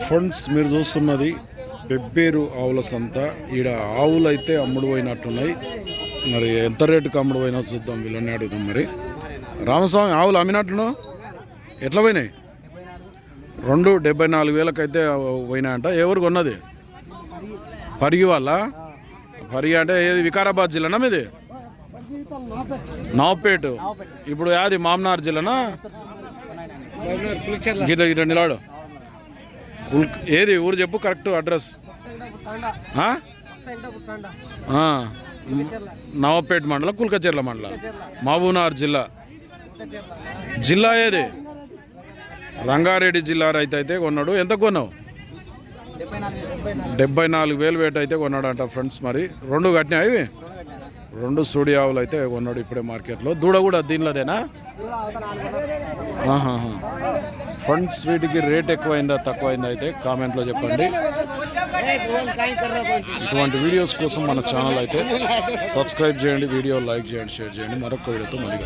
Friends మీరు చూస్తున్నది పెబ్బేరు ఆవుల సంత. ఈడ ఆవులు అయితే అమ్ముడు పోయినట్టున్నాయి మరి ఎంత రేటుకి అమ్ముడు పోయినా చూద్దాం వీళ్ళని అడుగుదాం మరి. రామస్వామి ఆవులు అమ్మినట్టును ఎట్లా పోయినాయి? రెండు డెబ్బై నాలుగు వేలకైతే పోయినాయంట. ఎవరు కొన్నది? పరిగి వాళ్ళ? పరిగి అంటే ఏది వికారాబాద్ జిల్లానా మీది? నవపేట. ఇప్పుడు యాది మామనార్ జిల్లానా? గిట్ల గిట్ల నిలాడు ఏది? ఊరు చెప్పు కరెక్ట్ అడ్రస్. నవాబ్పేట మండలం కుల్కచెర్ల మండలం. మహబూబ్నగర్ జిల్లా. జిల్లా ఏది? రంగారెడ్డి జిల్లా రైతు అయితే కొన్నాడు. ఎంత కొన్నావు? డెబ్బై నాలుగు వేలు వేట అయితే కొన్నాడు అంట ఫ్రెండ్స్ మరి. రెండు కట్టినాయి ఇవి? రెండు సూడి ఆవులు అయితే కొన్నాడు ఇప్పుడే మార్కెట్లో. దూడ కూడా దీనిలోదేనా? ఆహాహా. ఫండ్స్ వీటికి రేట్ ఎక్కువైందా తక్కువైందా అయితే కామెంట్లో చెప్పండి. ఇటువంటి వీడియోస్ కోసం మన ఛానల్ అయితే సబ్స్క్రైబ్ చేయండి వీడియో లైక్ చేయండి షేర్ చేయండి. మరొక వీడియోతో మళ్ళీ